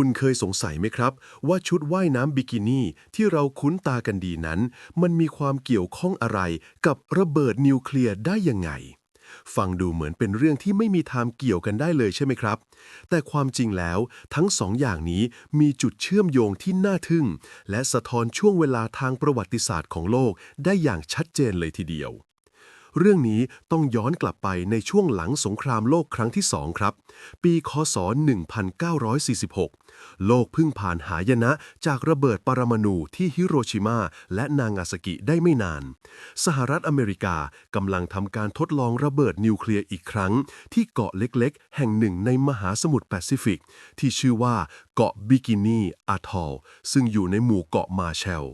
คุณเคยสงสัยไหมครับ ว่าชุดว่ายน้ำบิกินี่ที่เราคุ้นตากันดีนั้น มันมีความเกี่ยวข้องอะไรกับระเบิดนิวเคลียร์ได้ยังไง ฟังดูเหมือนเป็นเรื่องที่ไม่มีทางเกี่ยวกันได้เลยใช่ไหมครับ แต่ความจริงแล้วทั้งสองอย่างนี้มีจุดเชื่อมโยงที่น่าทึ่ง และสะท้อนช่วงเวลาทางประวัติศาสตร์ของโลกได้อย่างชัดเจนเลยทีเดียว เรื่องนี้ต้องย้อนกลับไปในช่วงหลังสงครามโลกครั้งที่สองครับ ปีคศ 1946 โลกเพิ่งผ่านหายนะจากระเบิดปรมาณูที่ฮิโรชิมาและนางาซากิได้ไม่นาน สหรัฐอเมริกากำลังทำการทดลองระเบิดนิวเคลียร์อีกครั้ง ที่เกาะเล็กๆ แห่งหนึ่งในมหาสมุทรแปซิฟิก ที่ชื่อว่าเกาะบิกินีอาทอลซึ่งอยู่ในหมู่เกาะมาแชล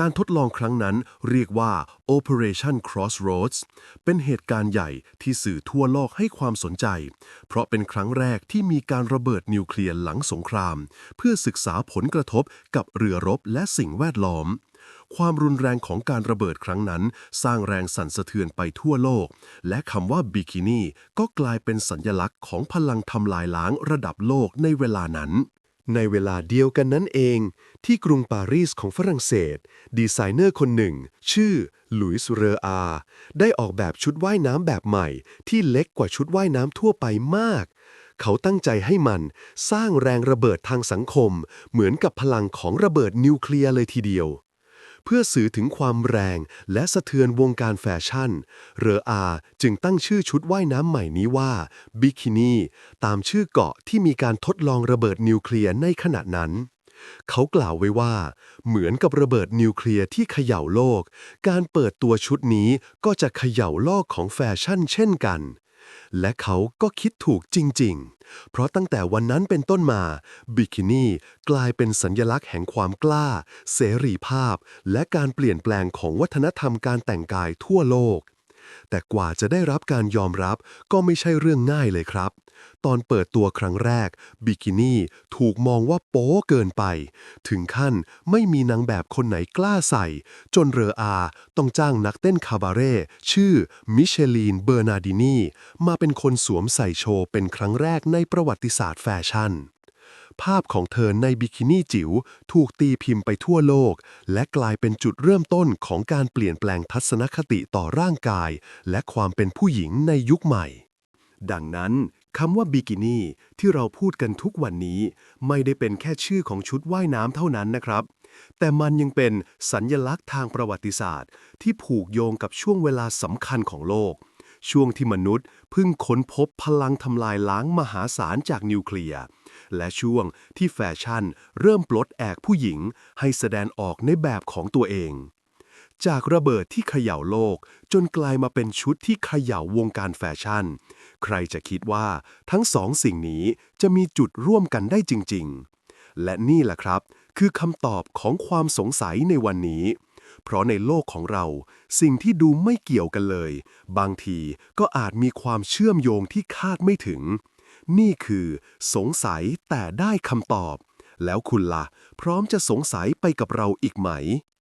การทดลองครั้งนั้นเรียกว่า Operation Crossroads เป็นเหตุการณ์ใหญ่ที่สื่อทั่วโลกให้ความสนใจ เพราะเป็นครั้งแรกที่มีการระเบิดนิวเคลียร์หลังสงคราม เพื่อศึกษาผลกระทบกับเรือรบและสิ่งแวดล้อม ความรุนแรงของการระเบิดครั้งนั้น สร้างแรงสั่นสะเทือนไปทั่วโลก และคำว่าบิกินี่ก็กลายเป็นสัญลักษณ์ของพลังทำลายล้างระดับโลกในเวลานั้น ในเวลาเดียวกันนั้นเอง ที่กรุงปารีสของฝรั่งเศส ดีไซเนอร์คนหนึ่ง ชื่อลุยส์เรออา ได้ออกแบบชุดว่ายน้ำแบบใหม่ ที่เล็กกว่าชุดว่ายน้ำทั่วไปมาก เขาตั้งใจให้มันสร้างแรงระเบิดทางสังคม เหมือนกับพลังของระเบิดนิวเคลียร์เลยทีเดียว เพื่อสื่อถึงความแรงและสะเทือนวงการแฟชั่น เรออาจึงตั้งชื่อชุดว่ายน้ำใหม่นี้ว่าบิกินี่ตามชื่อเกาะที่มีการทดลองระเบิดนิวเคลียร์ในขณะนั้น เขากล่าวไว้ว่า เหมือนกับระเบิดนิวเคลียร์ที่เขย่าโลก การเปิดตัวชุดนี้ก็จะเขย่าโลกของแฟชั่นเช่นกัน และเขาก็คิดถูกจริง ๆ เพราะตั้งแต่วันนั้นเป็นต้นมา บิกินี่กลายเป็นสัญลักษณ์แห่งความกล้า เสรีภาพ และการเปลี่ยนแปลงของวัฒนธรรมการแต่งกายทั่วโลก แต่กว่าจะได้รับการยอมรับก็ไม่ใช่เรื่องง่ายเลยครับ ตอนเปิดตัวครั้งแรก บิกินี่ถูกมองว่าโป๊เกินไป ถึงขั้นไม่มีนางแบบคนไหนกล้าใส่ จนเรออาต้องจ้างนักเต้นคาบาเร่ชื่อมิเชลีนเบอร์นาดินีมาเป็นคนสวมใส่โชว์เป็นครั้งแรกในประวัติศาสตร์แฟชั่น ภาพของเธอในบิกินี่จิ๋วถูกตีพิมพ์ไปทั่วโลก และกลายเป็นจุดเริ่มต้นของการเปลี่ยนแปลงทัศนคติต่อร่างกาย และความเป็นผู้หญิงในยุคใหม่ ดังนั้นคำว่าบิกินี่ที่เราพูดกันทุกวันนี้ ไม่ได้เป็นแค่ชื่อของชุดว่ายน้ำเท่านั้นนะครับ แต่มันยังเป็นสัญญลักษณ์ทางประวัติศาสตร์ ที่ผูกโยงกับช่วงเวลาสำคัญของโลก ช่วงที่มนุษย์เพิ่งค้นพบพลังทำลายล้างมหาศาลจากนิวเคลียร์ และช่วงที่แฟชั่นเริ่มปลดแอกผู้หญิงให้แสดงออกในแบบของตัวเอง จากระเบิดที่เขย่าโลกจนกลายมาเป็นชุดที่เขย่าวงการแฟชั่น ใครจะคิดว่าทั้งสองสิ่งนี้จะมีจุดร่วมกันได้จริง ๆ และนี่แหละครับ คือคำตอบของความสงสัยในวันนี้ เพราะในโลกของเรา สิ่งที่ดูไม่เกี่ยวกันเลย บางทีก็อาจมีความเชื่อมโยงที่คาดไม่ถึง นี่คือ สงสัยแต่ได้คำตอบ แล้วคุณละ่ะ พร้อมจะสงสัยไปกับเราอีกไหม